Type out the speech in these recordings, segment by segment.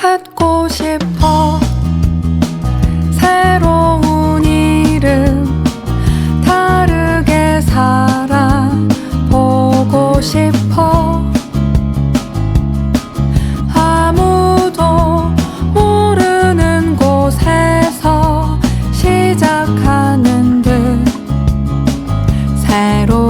갖고 싶어. 새로운 이름 다르게 살아보고 싶어. 아무도 모르는 곳에서 시작하는 듯 새로운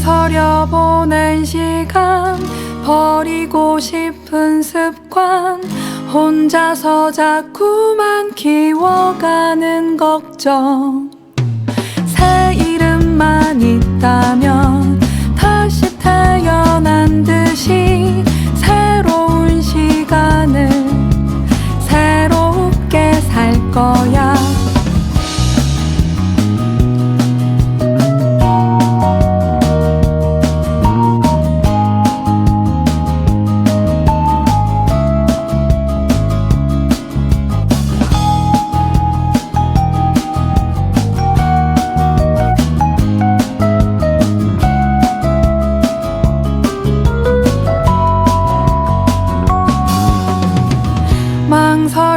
망설여 보낸 시간 버리고 싶은 습관 혼자서 자꾸만 키워가는 걱정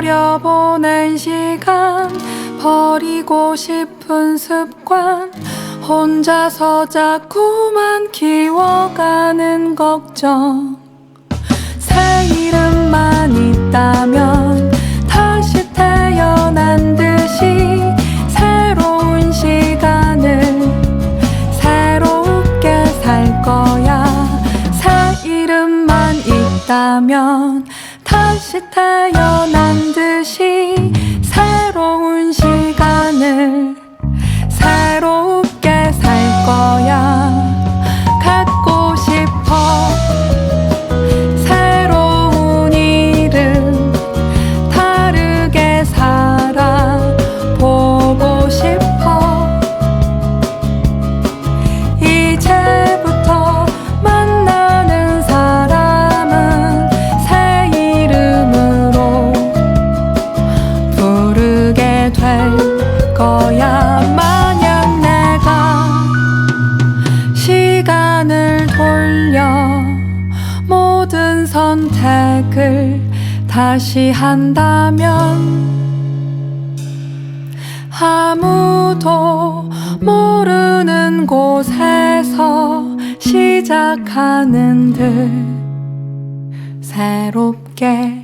망설여 보낸 시간 버리고 싶은 습관 혼자서 자꾸만 키워가는 걱정. 새 이름만 있다면 다시 태어난 듯이 새로운 시간을 새롭게 살 거야. 새 이름만 있다면 다시 태어난 선택을 다시 한다면 아무도 모르는 곳에서 시작하는 듯 새롭게